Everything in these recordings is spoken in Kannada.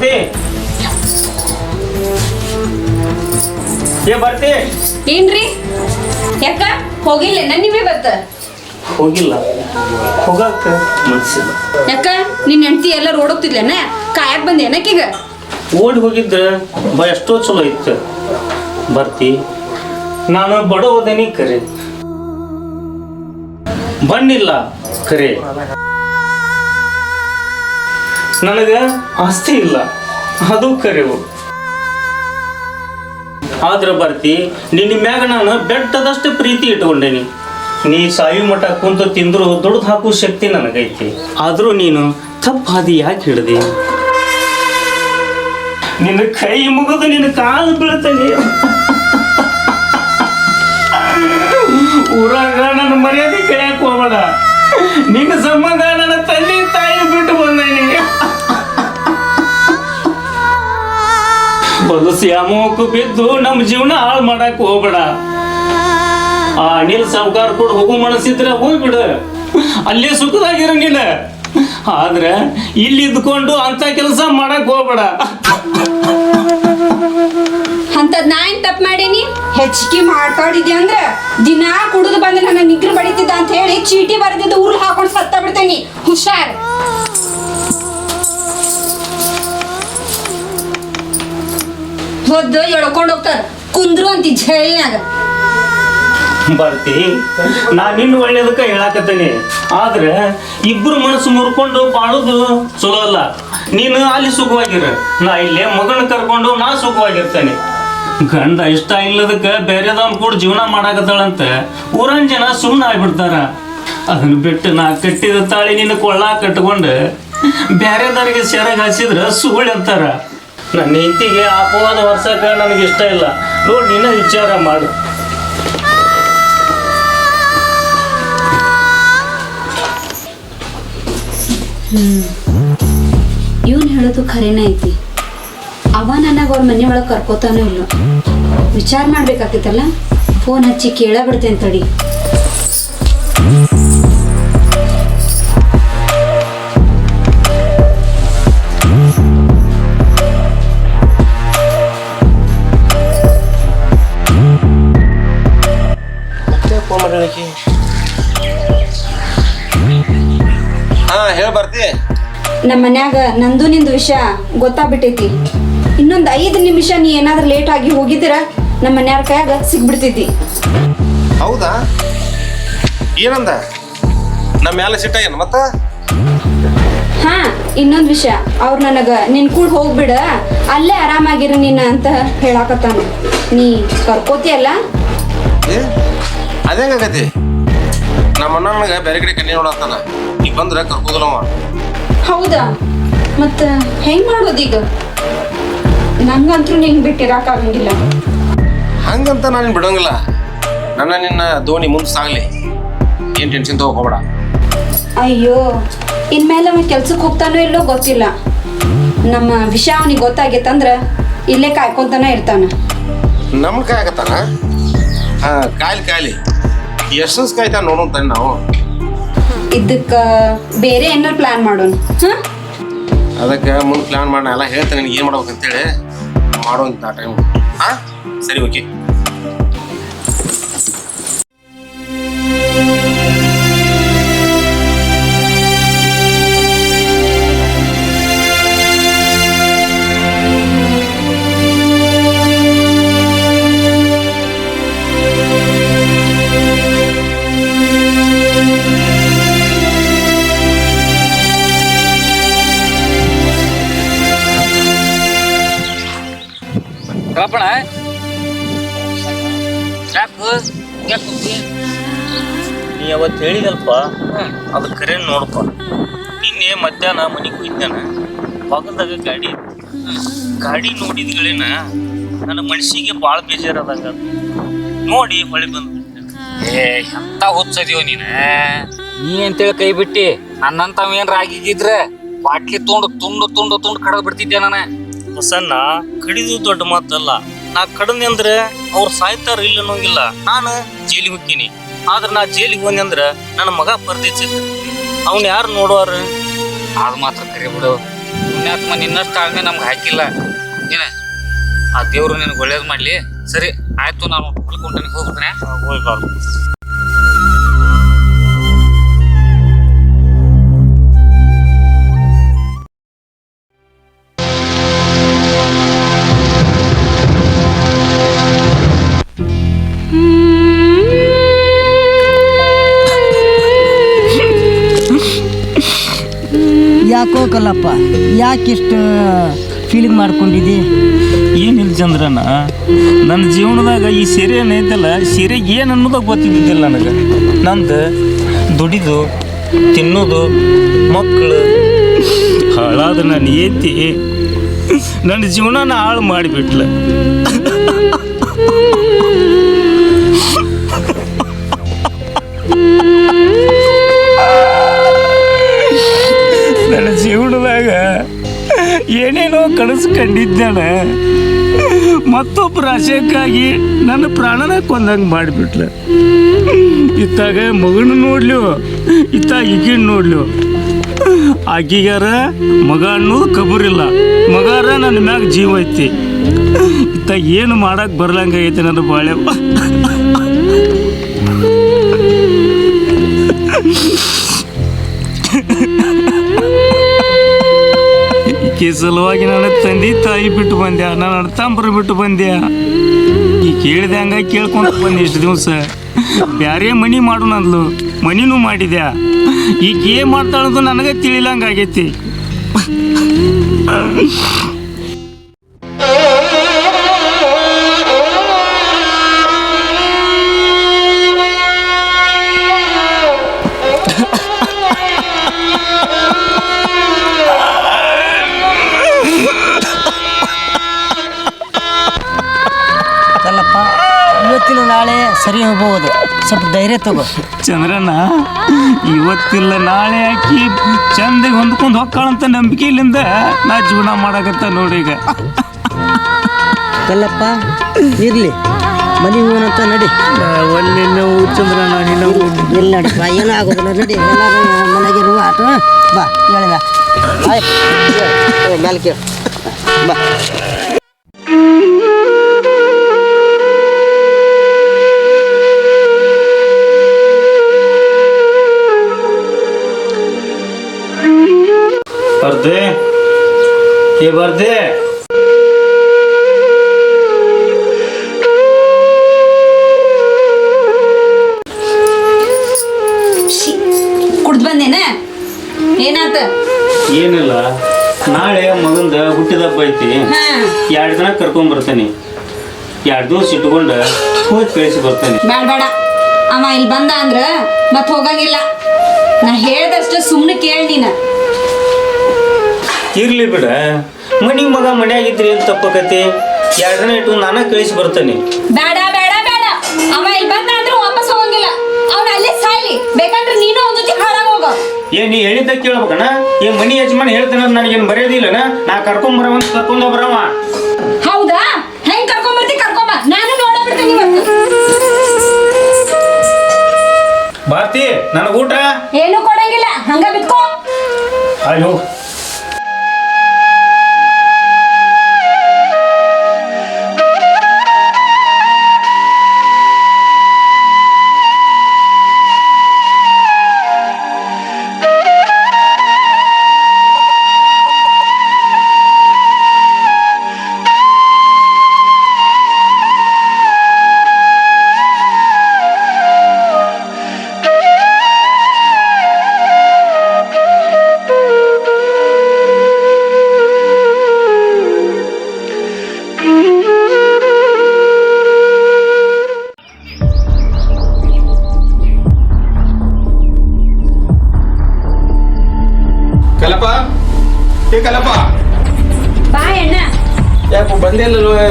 ಬರ್ತಿ. ಏ ಬರ್ತಿ. ಏನ್ರಿ? ಯಾಕ? ಹೋಗಿಲ್ಲ ನಿಮಗೆ ಬರ್ತ? ಹೋಗಿಲ್ಲ. ಹೋಗಾಕ ಮನ್ಸಿಲ್ಲ. ಯಾಕ? ನಿನ್ನ ಹೆಂಡತಿ ಎಲ್ಲ ಓಡೋಗ್ತಿದ್ಲೇನ ಕಾಯಕ್ ಬಂದೆ ಏನಕ್ಕೀಗ ಓಡಿ ಹೋಗಿದ್ದ ಬ ಎಷ್ಟೋ ಚಲೋ ಇತ್ತು. ಬರ್ತಿ. ನಾನು ಬಡ ಹೋದೇನಿ ಕರೆ. ಬಣ್ಣಿಲ್ಲ ಕರೆ. ನನಗ ಆಸ್ತಿ ಇಲ್ಲ, ಅದು ಕರೆವು. ಆದ್ರ ಬರ್ತಿ, ನಿನ್ನ ಮ್ಯಾಗ ನಾನು ಬೆಟ್ಟದಷ್ಟು ಪ್ರೀತಿ ಇಟ್ಕೊಂಡೇನಿ. ನೀ ಸಾಯಿ ಮಠ ಕುಂತು ತಿಂದ್ರು ದುಡ್ದು ಹಾಕೋ ಶಕ್ತಿ ನನಗೈತಿ. ಆದ್ರೂ ನೀನು ತಪ್ಪಾದಿ ಯಾಕೆ ಹಿಡ್ದಿ ನಿನ್ನ ಕೈ ಮುಗಿದು ನಿನ್ನ ಕಾಲು ಬೀಳ್ತೇನೆ. ಊರಾಗ ನನ್ನ ಮರ್ಯಾದೆ ಕಳೆಯಕ್ ಹೋಗ್ಬೇಡ. ನಿನ್ನ ಸಂಬಂಧ ಬದುಸಿ ಅಮೋಕು ಬಿದ್ದು ನಮ್ಮ ಜೀವನ ಹಾಳು ಮಾಡಕ್ ಹೋಗ್ಬೇಡ. ಆ ಅನಿಲ್ ಸಾವುಕಾರ ಕೂಡ ಹೋಗು ಮನಸ್ಸಿದ್ರೆ ಹೋಗ್ಬಿಡು. ಅಲ್ಲೇ ಸುಖದಾಗಿರಂಗಿಲ್ಲ. ನೀನು ಆದ್ರೆ ಇಲ್ಲಿ ಇದ್ಕೊಂಡು ಅಂತ ಕೆಲಸ ಮಾಡಕ್ ಹೋಗ್ಬೇಡ. ಅಂತದ್ ನಾ ಏನ್ ತಪ್ಪು ಮಾಡೀನಿ? ಹೆಚ್ಚಿಗೆ ಮಾತಾಡಿದ್ಯ ಅಂದ್ರೆ ದಿನಾ ಕುಡಿದು ಬಂದು ನನ್ನ ನಿಗ್ರ ಬಡಿತಿದ್ದ ಅಂತ ಹೇಳಿ ಚೀಟಿ ಬರೆದಿದ್ದು ಉರುಳು ಹಾಕೊಂಡು ಸತ್ತ ಬಿಡ್ತೇನಿ. ಹುಷಾರ್. ಹೊದ್ದು ಎಳ್ಕೊಂಡು ಹೋಗ್ತಾರ. ಕುಂದ್ರು ಅಂತಿ ಜೈಲ್ನಾಗ ಬರ್ತಿ. ನಾ ನಿನ್ನ ಒಳ್ಳೇದಕ್ಕ ಹೇಳಾಕತ್ತೇನೆ. ಆದ್ರೆ ಇಬ್ರು ಮನಸ್ಸು ಮುರ್ಕೊಂಡು ಬಾಳೋದು ಚಲೋ ಅಲ್ಲ. ನೀನು ಅಲ್ಲಿ ಸುಖವಾಗಿರ. ನಾ ಇಲ್ಲೇ ಮಗನ ಕರ್ಕೊಂಡು ನಾ ಸುಖವಾಗಿರ್ತೇನೆ. ಗಂಡ ಇಷ್ಟ ಇಲ್ಲದಕ್ಕ ಬೇರೆದವ್ನ ಕೂಡ ಜೀವನ ಮಾಡಾಕತ್ತಾಳಂತ ಊರನ್ ಜನ ಸುಮ್ಮನೆ ಆಗ್ಬಿಡ್ತಾರ. ಅದನ್ನ ಬಿಟ್ಟು ನಾ ಕಟ್ಟಿದ ತಾಳಿ ನಿನ್ನ ಕೊಳ್ಳ ಕಟ್ಕೊಂಡು ಬೇರೆದವರಿಗೆ ಸೆರಗ ಹಸಿದ್ರ ಸುಳ್ಳು ಅಂತಾರ. ನನ್ನ ಹೆಂಡತಿಗೆ ಅಪವಾದ ಹೊರಸಕ ನನಗೆ ಇಷ್ಟ ಇಲ್ಲ. ನೋಡಿ ನಿನ್ನ ವಿಚಾರ ಮಾಡು. ಇವನ್ ಹೇಳೋದು ಖರೇನ ಐತಿ? ಅವ ನನಗೆ ಅವ್ರ ಮನೆ ಒಳಗೆ ಕರ್ಕೋತಾನೂ ಇಲ್ಲ? ವಿಚಾರ ಮಾಡ್ಬೇಕಾಗ್ತೈತಲ್ಲ? ಫೋನ್ ಹಚ್ಚಿ ಕೇಳ ಬಿಡ್ತೇನೆ ತಡಿ ಹಾ ಹೇಳಿ ಬರ್ತಿ. ನಮ್ಮ ಮನ್ಯಾಗ ನಂದು ನಿಂದು ವಿಷಯ ಗೊತ್ತಾಗ್ಬಿಟ್ಟೈತಿ. ಇನ್ನೊಂದು ಐದು ನಿಮಿಷ ನೀ ಏನಾದ್ರೂ ಲೇಟ್ ಆಗಿ ಹೋಗಿದ್ದೀರ ನಮ್ಮ ಮನ್ಯಾರ ಕೈಯಾಗ ಸಿಗ್ಬಿಡ್ತಿದ್ದಿ ಹೌದಾ? ಏನಂದ? ನಮ್ಮ ಮ್ಯಾಲ ಸಿಟ್ಟ ಏನು ಮತ್ತ? ಹಾ ಇನ್ನೊಂದು ವಿಷಯ. ಅವ್ರು ನನಗ ನಿನ್ ಕೂಡ ಹೋಗ್ಬಿಡ ಅಲ್ಲೇ ಆರಾಮಾಗಿರು ನಿನ್ನ ಅಂತ ಹೇಳಾಕತ್ತಾನ. ನೀ ಕರ್ಕೋತಿಯಲ್ಲ ಏ ಆಗತಿ. ನಮ್ಮ ಅಣ್ಣನಿಗೆ ಬೇರೆ ಕಡೆ ಕಣ್ಣಿ ನೋಡತ್ತಾನ. ಈಗ ಬಂದ್ರೆ ಕರ್ಕೋದಿಲ್ಲ ಹೌದಾ? ಮತ್ತ ಹೆಂಗ್ ಮಾಡೋದೀಗ ನಂಗಂತೂ ನಿಂಗ್ ಬಿಟ್ಟಿರಾಕಾಗಂಗಿಲ್ಲ ಹಂಗಂತ ನಾನು ಬಿಡೋಂಗಿಲ್ಲ. ನನ್ನ ನಿನ್ನ ದೋಣಿ ಮುಂದೆ ಸಾಗಲಿ. ಏನು ಟೆನ್ಷನ್ ತಗೋಬೇಡ. ಅಯ್ಯೋ ಇನ್ಮೇಲೆ ಅವ ಕೆಲ್ಸಕ್ಕೆ ಹೋಗ್ತಾನೋ ಇಲ್ಲೋ ಗೊತ್ತಿಲ್ಲ. ನಮ್ಮ ವಿಷಯ ಅವನಿಗೆ ಗೊತ್ತಾಗೈತಂದ್ರ ಇಲ್ಲೇ ಕಾಯ್ಕೊಂತಾನ ಇರ್ತಾನ. ನಮ್ಗೆ ಕಾಯಕತ್ತಾನ? ಹಾ ಕಾಯ್ಲಿ ಕಾಯ್ಲಿ. ಎಷ್ಟು ನೋಡೋಣ ತಾನೆ ನಾವು. ಇದಕ್ಕ ಬೇರೆ ಏನಾರು ಪ್ಲಾನ್ ಮಾಡೋಣ? ಅದಕ್ಕೆ ಮುಂದೆ ಪ್ಲಾನ್ ಮಾಡೋಣ. ಎಲ್ಲ ಹೇಳ್ತೇನೆ ನಿನಗೆ ಏನು ಮಾಡ್ಬೇಕಂತೇಳಿ. ಮಾಡೋಂತ ಟೈಮ್ ಹಾಂ? ಸರಿ ಓಕೆ ಹೇಳಿದಲ್ಪ ಅದು ಕರೆ ನೋಡಪ್ಪ ನಿನ್ನೆ ಮಧ್ಯಾಹ್ನ ಮನೆಗೆ ಹೋಗಿದ್ದಾನ ಪಕ್ಕದಾಗ ಗಾಡಿ. ಗಾಡಿ ನೋಡಿದ್ಗಳೇನ? ನನ್ನ ಮನಸ್ಸಿಗೆ ಭಾಳ ಬೇಜಾರದಾಗ ನೋಡಿ ಹೊಳೆ ಬಂದ ಏ, ಎಂತ ಹುಚ್ಚದಿಯೋ ನೀನ ನೀ ಅಂತೇಳಿ ಕೈ ಬಿಟ್ಟಿ. ನನ್ನಂತ ಏನ್ರ ಆಗಿದ್ರೆ ಬಾಟ್ಲಿ ತುಂಡು ತುಂಡು ತುಂಡು ತುಂಡು ಕಡದ್ ಬಿಡ್ತಿದ್ದೆ ನಾನು. ಹೊಸನ್ನ ಕಡಿದು ದೊಡ್ಡ ಮಾತಲ್ಲ. ನಾ ಕಡನೆ ಅಂದ್ರೆ ಅವ್ರು ಸಾಯ್ತಾರ ಇಲ್ಲ ಅನ್ನೋಂಗಿಲ್ಲ. ನಾನು ಜೈಲಿಗೆ ಹೋಗ್ತೀನಿ. ಆದ್ರೆ ನಾ ಜೈಲಿಗೆ ಬಂದೆ ಅಂದ್ರೆ ನನ್ನ ಮಗ ಪರದೇಶ ಅವ್ನು ಯಾರು ನೋಡುವಾರ? ಅದು ಮಾತ್ರ ಕರಿ ಬಿಡು. ಪುಣ್ಯಾತ್ಮ ನಿನ್ನಷ್ಟು ತಾಳ್ಮೆ ನಮ್ಗೆ ಹಾಕಿಲ್ಲ. ಏನ ಆ ದೇವ್ರು ನಿನಗೆ ಒಳ್ಳೇದು ಮಾಡಲಿ. ಸರಿ ಆಯ್ತು ನಾನು ಹೊಲ್ಕೊಂಡ್ರೆ ಹೋಗಿ ಹೋಗ್ಬಾರ್ದು ಯಾಕೋ ಕಲ್ಲಪ್ಪ ಯಾಕಿಷ್ಟು ಫೀಲಿಂಗ್ ಮಾಡ್ಕೊಂಡಿದ್ದಿ? ಏನಿಲ್ಲ ಚಂದ್ರಣ್ಣ. ನನ್ನ ಜೀವನದಾಗ ಈ ಸೀರೆ ಏನೈತಲ್ಲ ಸೀರೆ ಏನು ಅನ್ನೋದಾಗ ಗೊತ್ತಿದ್ದಿದ್ದಿಲ್ಲ ನನಗೆ. ನಂದು, ದುಡಿದು, ತಿನ್ನೋದು, ಮಕ್ಕಳು, ಹಾಳಾದ ನನ್ನ ಏತಿ. ನನ್ನ ಜೀವನನ ಹಾಳು ಮಾಡಿಬಿಟ್ಲ. ಏನೇನೋ ಕನಸು ಕಂಡಿದ್ದಾನೆ ಮತ್ತೊಬ್ಬರ ಆಶಯಕ್ಕಾಗಿ ನನ್ನ ಪ್ರಾಣನ ಕೊಂದಂಗೆ ಮಾಡಿಬಿಟ್ಲ. ಇತ್ತಾಗ ಮಗನ ನೋಡ್ಲು ಇತ್ತಾಗ ಈಗಿನ ನೋಡ್ಲು. ಆಕಿಗಾರ ಮಗ ಅನ್ನೋದು ಕಬರಿಲ್ಲ. ಮಗಾರ ನನ್ನ ಮ್ಯಾಗ ಜೀವ ಐತಿ. ಇತ್ತ ಏನು ಮಾಡಕ್ಕೆ ಬರ್ಲಂಗೈತಿ ನನ್ನ ಬಾಳೆ. ಈಕೆ ಸಲುವಾಗಿ ನನ್ನ ತಂದೆ ತಾಯಿ ಬಿಟ್ಟು ಬಂದ್ಯಾ, ನನ್ನ ಅಣ್ಣತಂಬರು ಬಿಟ್ಟು ಬಂದ್ಯ? ಈ ಕೇಳಿದೆ ಹಂಗ ಕೇಳ್ಕೊಂಡು ಬಂದೆ ಇಷ್ಟು ದಿವಸ. ಬ್ಯಾರೇ ಮನಿ ಮಾಡು ನಂದ್ಲು, ಮನಿನೂ ಮಾಡಿದ್ಯಾ? ಈಗ ಏನ್ ಮಾಡ್ತಾಳದು ನನಗೆ ತಿಳಿಲಂಗ ಸರಿ ಹೋಗ್ಬೋದು. ಸ್ವಲ್ಪ ಧೈರ್ಯ ತಗೋ. ಚಂದ್ರನ ಇವತ್ತಿಲ್ಲ ನಾಳೆ ಹಾಕಿ ಚಂದಗೆ ಹೊಂದ್ಕೊಂಡು ನಂಬಿಕೆ ಇಲ್ಲಿಂದ ನಾ ಜೀವನ ಮಾಡಕತ್ತ ನೋಡಿ ಈಗ. ಕಲ್ಲಪ್ಪ ಇರ್ಲಿ. ಮನೆ ಹೂವನಂತ ನಡಿ. ಒಳ್ಳೆ ನೋವು ಚಂದ್ರಣ್ಣ ನಿನ್ನ ಇಲ್ಲ ನಡಿಪ್ಪ ಏನೂ ಆಗೋದಿಲ್ಲ ನಡಿ. ಎಲ್ಲರೂ ಮನೆಗಿರುವ ಆಟ ಬಾ ಹೇಳಿದ ಆಯ್ತು ಮೇಲೆ ಕೇಳು ಬಾ. ಏ ಬರ್ದೆ ಕುಡ್ದು ಬಂದೇನ? ಏನಾತ? ಏನಿಲ್ಲ ನಾಳೆ ಮಗಂದ ಹುಟ್ಟಿದಬ್ಬ ಐತಿ. ಹಾ. ಎರಡು ದಿನ ಕರ್ಕೊಂಡ್ ಬರ್ತೇನೆ. ಎರಡು ದಿವಸ ಇಟ್ಕೊಂಡು ಹೋಗಿ ಕಳಿಸಿ ಬರ್ತೇನೆ. ಬೇಡ ಬೇಡ ಅವ ಇಲ್ಲಿ ಬಂದ ಅಂದ್ರ ಮತ್ ಹೋಗಂಗಿಲ್ಲ. ನಾ ಹೇಳ್ದಷ್ಟು ಸುಮ್ಮನೆ ಕೇಳಿ ನೀನ. ಇರ್ಲಿ ಬಿಡ. ಮನಿ ಮಗ ಮನ್ಯಾಗಿದ್ರಿ ಅಂತ ತಪ್ಪಕತಿ ಎರಡನೇ ಇಟ್ಟು ನಾನ ಕಳಿಸಿ ಬರ್ತೇನೆ. ಬೇಡ ಬೇಡ ಬೇಡ. ಅವ ಇಲ್ಲಿ ಬಂದ ಅಂದ್ರ ವಾಪಸ್ ಹೋಗಂಗಿಲ್ಲ. ಅವ್ನ ಅಲ್ಲೇ ಸಾಯ್ಲಿ. ಬೇಕಂದ್ರೆ ನೀನು ಅವ್ನ ಜೊತೆ ಹಾಳಾಗ್ ಹೋಗೋ. ಏ ನೀ ಹೇಳಿದ್ದ ಕೇಳ್ಬೇಕಣ ಏ ಮನಿ ಯಜಮಾನ್ ಹೇಳ್ತಾನ ನನಗೇನು ಬರೆಯೋದಿಲ್ಲನ ನಾ ಕರ್ಕೊಂಡ್ ಬರವಂತ ಕರ್ಕೊಂಡ್ ಬರವ ಹೌದಾ? ಹೆಂಗ್ ಕರ್ಕೊಂಬರ್ತಿ ಕರ್ಕೊಂಬ ನಾನು ನೋಡಬಿಡ್ತೀನಿ ಇವತ್ತು ಭಾರತಿ ನನಗ ಊಟ? ಏನು ಕೊಡಂಗಿಲ್ಲ. ಹಂಗ ಬಿತ್ಕೋ. ಅಯ್ಯೋ.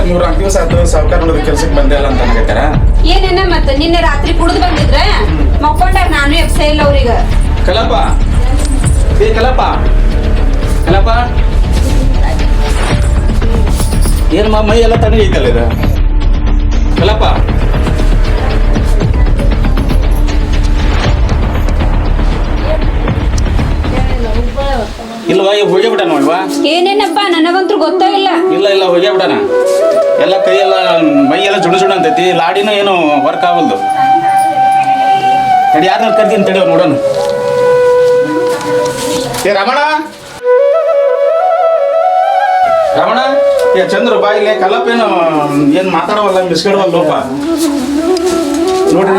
ಮೂರ್ ನಾಲ್ಕು ದಿವಸ ಆಯ್ತು ಸಾವುಕಾರ ನೋಡಿದ ಕೆಲ್ಸಕ್ಕೆ ಬಂದೆ ಅಲ್ಲ ಅಂತ ಅನ್ಕತ್ತಾರ ಏನೇನ ಮತ್ತ ನಿನ್ನೆ ರಾತ್ರಿ ಕುಡ್ದು ಬಂದಿದ್ರೆ ಮಕ್ಕೊಂಡಾಗ ನಾನು ಎಪ್ಸ ಇಲ್ಲ ಅವ್ರೀಗ. ಕಲಪ ಏ ಕಲಪ ಕಲಪ ಏನ್ ಮಾ ಮೈ ಎಲ್ಲ ತಣ್ಣಗೆ ಐತಲ್ಲ ಇದು? ಕಲಪ ಇಲ್ವ ಇಲ್ಲವ ಈಗ ಹೋಗೇ ಬಿಟ್ಟ ನೋಡ್ವಾ ಏನೇನಪ್ಪ ನನಗಂತೂ ಗೊತ್ತಾಗಿಲ್ಲ ಇಲ್ಲ. ಇಲ್ಲ ಹೋಗೇ ಬಿಟ್ಟಾನ. ಎಲ್ಲ ಕೈಯೆಲ್ಲ ಮೈಯೆಲ್ಲ ಜುಡು ಜುಡು ಅಂತೈತಿ ಲಾಡಿನೂ ಏನು ವರ್ಕ್ ಆಗಲ್ದು ತಡಿ ಯಾರನ್ನ ಕರ್ತೀನಿ ತಡಿ ನೋಡೋಣ. ಏ ರಮಣ? ರಮಣ? ಏ ಚಂದ್ರ ಬಾ ಇಲ್ಲಿ ಕಲ್ಲಪ್ಪೇನು ಏನು ಮಾತಾಡವಲ್ಲ ಮಿಸ್ಕಿಡವಲ್ಲಪ್ಪ ನೋಡ್ರಿ.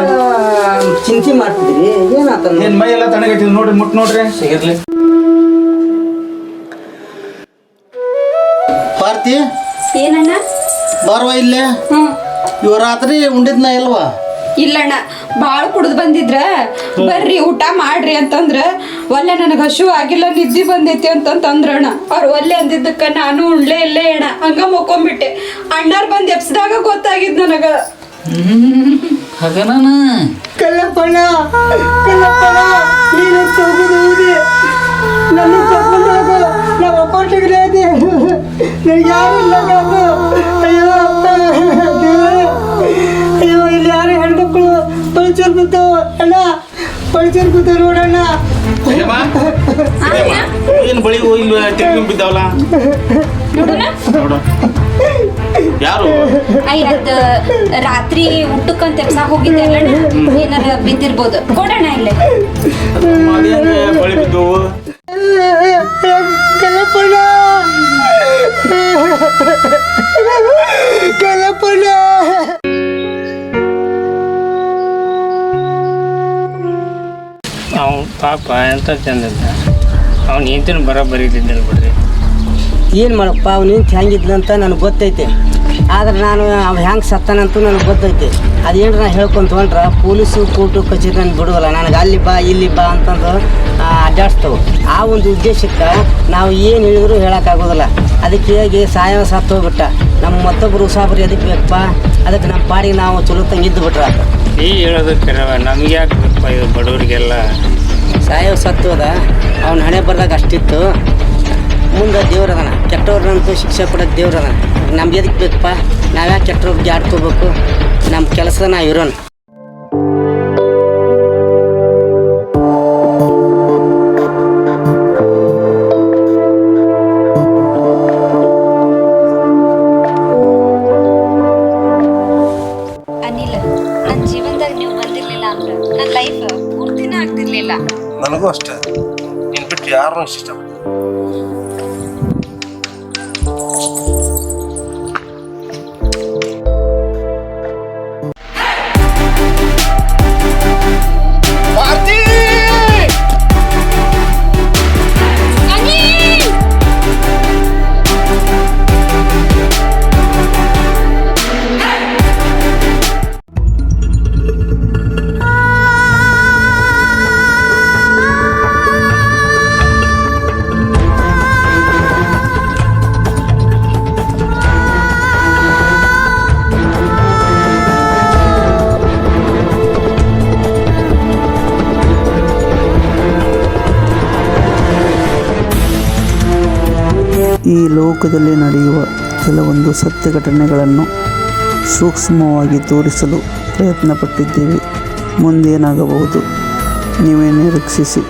ಚಿಂತೆ ಮಾಡ್ತಿದ್ರಿ ಏನಾತ ಏನ್ ಮೈ ಎಲ್ಲ ತಣ್ಣಗೈತಿ ನೋಡ್ರಿ ಮುಟ್ ನೋಡ್ರಿ. ಇರ್ಲಿ ಏನಣ್ಣ? ಬರುವ ಇಲ್ಲೇ? ಹ್ಮ್. ಇವ ರಾತ್ರಿ ಉಂಡಿದ್ನ ಇಲ್ವಾ? ಇಲ್ಲಣ್ಣ ಭಾಳ ಕುಡ್ದು ಬಂದಿದ್ರ. ಬರ್ರಿ ಊಟ ಮಾಡ್ರಿ ಅಂತಂದ್ರ ಒಲ್ಲೆ ನನಗೆ ಹಶು ಆಗಿಲ್ಲ ನಿದ್ದೆ ಬಂದೈತಿ ಅಂತಂತಂದ್ರಣ್ಣ. ಅವ್ರು ಒಲ್ಲೆ ಅಂದಿದ್ದಕ್ಕ ನಾನು ಉಣ್ಲೇ ಇಲ್ಲೇ ಅಣ್ಣ. ಹಂಗ ಮುಕ್ಕೊಂಬಿಟ್ಟೆ. ಅಣ್ಣಾರ್ ಬಂದ್ ಎಪ್ಸ್ದಾಗ ಗೊತ್ತಾಗಿದ್ ನನಗ. ಹಾಗನ ಕಲ್ಲಪ್ಪಣ್ಣ ಕಲ್ಲಪ್ಪಣ್ಣ ನೀನು ನನ್ನ ನಾವು ಅಪಾರ್ಟಿಗೆ ಇದೆ ನನಗೆ ಯಾರು ನಾನು ಅಯ್ಯೋ ದೇವ್ರೇ. ಅಯ್ಯೋ ಇಲ್ಲಿ ಯಾರು ಹೆಣ್ಮಕ್ಳು? ಅಣ್ಣ ನೋಡಣ್ಣ. ಏನ್ ಬಳಿ ಇಲ್ಲಿ ತಿರುಗಿ ಬಿದ್ದಾವಲ್ಲ? ನೋಡೋಣ. ನೋಡು. ಯಾರು? ಅಯ್ಯದ ರಾತ್ರಿ ಊಟಕ್ಕಂತ ಅಲ್ಲಣ್ಣ. ಏನಾರ ಬಿದ್ದಿರ್ಬೋದು. ಕೊಡೋಣ ಇಲ್ಲೇ. ಬಳಿ ಬಿದ್ದವು? ಕಲ್ಲಪ್ಪಣ್ಣ ಕಲ್ಲಪ್ಪಣ್ಣ ಅವ್ನು ಪಾಪ ಎಂತ ಚಂದಿದ್ದ ಅವ್ನು ಹೆಂಡತಿನ ಬರೋಬ್ಬರಿ ಇದ್ದಿದ್ದಿಲ್ಲ ಬಿಡ್ರಿ ಏನು ಮಾಡಪ್ಪ ಅವ್ನು ನಿಂತು ಹೆಂಗಿದ್ಲಂತ ನನಗೆ ಗೊತ್ತೈತೆ. ಆದ್ರೆ ನಾನು ಅವ ಹೆಂಗೆ ಸತ್ತಾನಂತೂ ನನಗೆ ಗೊತ್ತೈತೆ. ಅದೇನು ನಾ ಹೇಳ್ಕೊಂತ ಹೊಂಟ್ರೆ ಪೊಲೀಸು ಕೋರ್ಟು ಕಚೇರಿ ನಾನು ಬಿಡೋಲ್ಲ ನನಗೆ ಅಲ್ಲಿ ಬಾ ಇಲ್ಲಿ ಬಾ ಅಂತಂದು ಆ, ಅಡ್ಡಾಡ್ಸ್ತವೆ ಆ ಒಂದು ಉದ್ದೇಶಕ್ಕೆ ನಾವು ಏನು ಹೇಳಿದ್ರು ಹೇಳೋಕ್ಕಾಗೋದಿಲ್ಲ. ಅದಕ್ಕೆ ಹೇಗೆ ಸಾಯವ ಸತ್ತು ಹೋಗ್ಬಿಟ್ಟ. ನಮ್ಮ ಮತ್ತೊಬ್ಬರು ಉಸಾಬರಿ ಅದಕ್ಕೆ ಬೇಕಪ್ಪ. ಅದಕ್ಕೆ ನಮ್ಮ ಪಾಡಿಗೆ ನಾವು ಚಲೋ ತಂಗಿದ್ದು ಬಿಟ್ರ. ಈ ಹೇಳೋದು ಕರವ ನಮ್ಗೆ ಯಾಕೆ ಬೇಕಪ್ಪ ಇದು ಬಡವರಿಗೆಲ್ಲ? ಸಾಯವ ಸತ್ತು ಹೋದ. ಅವ್ನ ಹಣೆ ಬರ್ದಾಗ ಅಷ್ಟಿತ್ತು. ಮುಂದೆ ದೇವ್ರದನ ಕೆಟ್ಟವ್ರನ್ನಂತೂ ಶಿಕ್ಷೆ ಕೊಡೋದು ದೇವ್ರದನ ನಮ್ಗೆ ಎದಕ್ಕೆ ಬೇಕಪ್ಪ? ನಾವ್ಯಾಕೆ ಕೆಟ್ಟವ್ರಿಗೆ ಆಡ್ಕೋಬೇಕು? ನಮ್ಮ ಕೆಲಸ ನಾವು ಇರೋಣ ನನಗೂ ಅಷ್ಟೇ. ನೀನು ಬಿಟ್ಟು ಯಾರನ್ನೂ ಇಷ್ಟ ಈ ಲೋಕದಲ್ಲಿ ನಡೆಯುವ ಕೆಲವೊಂದು ಸತ್ಯ ಘಟನೆಗಳನ್ನು ಸೂಕ್ಷ್ಮವಾಗಿ ತೋರಿಸಲು ಪ್ರಯತ್ನಪಟ್ಟಿದ್ದೇವೆ. ಮುಂದೇನಾಗಬಹುದು? ನೀವೇ ನಿರೀಕ್ಷಿಸಿ.